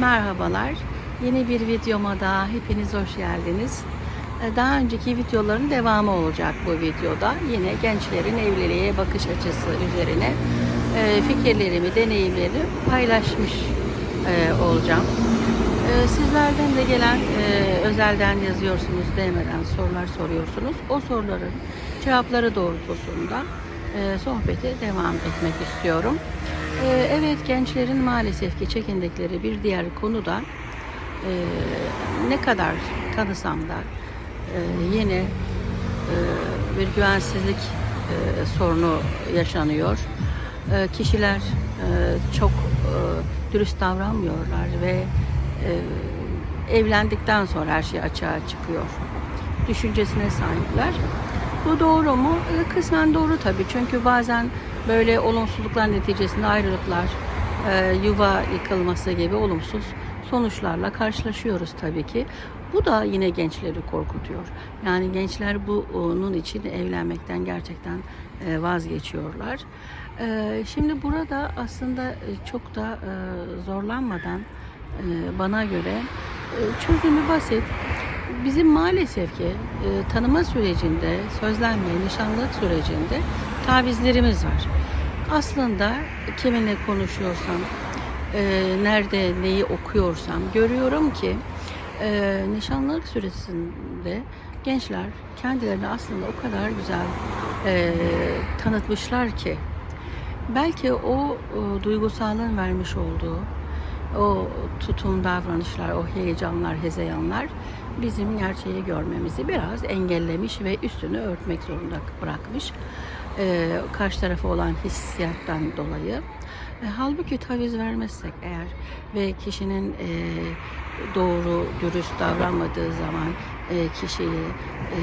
Merhabalar. Yeni bir videoma daha hepiniz hoş geldiniz. Ee, Daha önceki videoların devamı olacak bu videoda. Yine gençlerin evliliğe bakış açısı üzerine e, fikirlerimi, deneyimlerimi paylaşmış e, olacağım. E, Sizlerden de gelen özelden yazıyorsunuz, değmeden sorular soruyorsunuz. O soruların cevapları doğrultusunda e, sohbete devam etmek istiyorum. E, Evet gençlerin maalesef ki çekindikleri bir diğer konu da e, ne kadar tanısam da e, yine e, bir güvensizlik e, sorunu yaşanıyor. E, kişiler e, çok e, dürüst davranmıyorlar ve e, evlendikten sonra her şey açığa çıkıyor. Düşüncesine sahipler. Bu doğru mu? E, kısmen doğru tabii. Çünkü bazen böyle olumsuzluklar neticesinde ayrılıklar, e, yuva yıkılması gibi olumsuz sonuçlarla karşılaşıyoruz tabii ki. Bu da yine gençleri korkutuyor. Yani gençler bunun için evlenmekten gerçekten e, vazgeçiyorlar. E, Şimdi burada aslında çok da e, zorlanmadan bana göre çözümü basit. Bizim maalesef ki e, tanıma sürecinde, sözlenme, nişanlık sürecinde tavizlerimiz var. Aslında kiminle konuşuyorsam, e, nerede neyi okuyorsam görüyorum ki e, nişanlık süresinde gençler kendilerini aslında o kadar güzel e, tanıtmışlar ki belki o e, duygusallığın vermiş olduğu o tutum davranışlar, o heyecanlar, hezeyanlar bizim gerçeği görmemizi biraz engellemiş ve üstünü örtmek zorunda bırakmış. Ee, karşı tarafa olan hissiyattan dolayı. E, halbuki taviz vermezsek eğer ve kişinin e, doğru, dürüst davranmadığı zaman e, kişiyi e,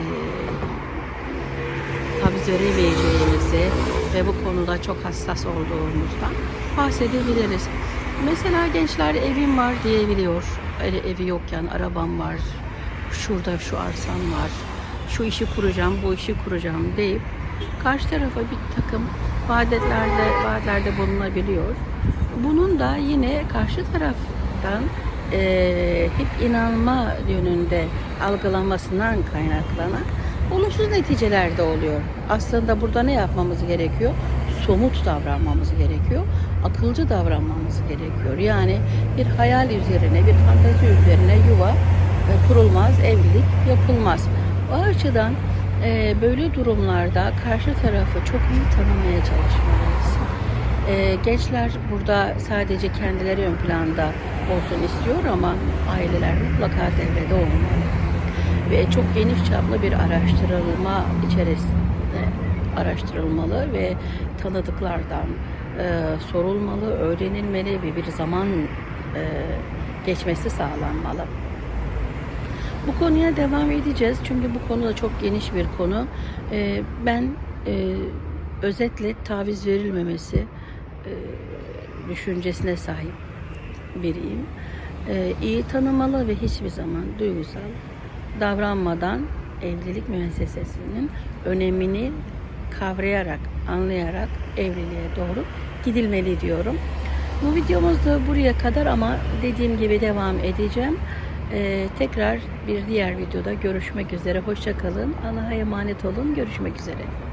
taviz veremeyeceğimizi ve bu konuda çok hassas olduğumuzdan bahsedebiliriz. Mesela gençler evim var diyebiliyor. Öyle evi yokken arabam var, şurada şu arsam var, şu işi kuracağım, bu işi kuracağım deyip karşı tarafa bir takım vaadetlerde, vaatlerde bulunabiliyor. Bunun da yine karşı taraftan eee, hep inanma yönünde algılanmasından kaynaklanan olumsuz neticeler de oluyor. Aslında burada ne yapmamız gerekiyor? Somut davranmamız gerekiyor. Akılcı davranmamız gerekiyor. Yani bir hayal üzerine, bir fantezi üzerine yuva e, kurulmaz, evlilik yapılmaz. O açıdan e, böyle durumlarda karşı tarafı çok iyi tanımaya çalışmalıyız. E, gençler burada sadece kendileri ön planda olsun istiyor ama aileler mutlaka devrede olmalı ve çok geniş çaplı bir araştırılma içerisinde araştırılmalı ve tanıdıklardan e, sorulmalı, öğrenilmeli ve bir zaman e, geçmesi sağlanmalı. Bu konuya devam edeceğiz çünkü bu konu da çok geniş bir konu. E, ben e, özetle taviz verilmemesi e, düşüncesine sahip biriyim. E, iyi tanımalı ve hiçbir zaman duygusal davranmadan evlilik müessesesinin önemini kavrayarak, anlayarak evliliğe doğru gidilmeli diyorum. Bu videomuz da buraya kadar ama dediğim gibi devam edeceğim. Ee, tekrar bir diğer videoda görüşmek üzere. Hoşça kalın. Allah'a emanet olun. Görüşmek üzere.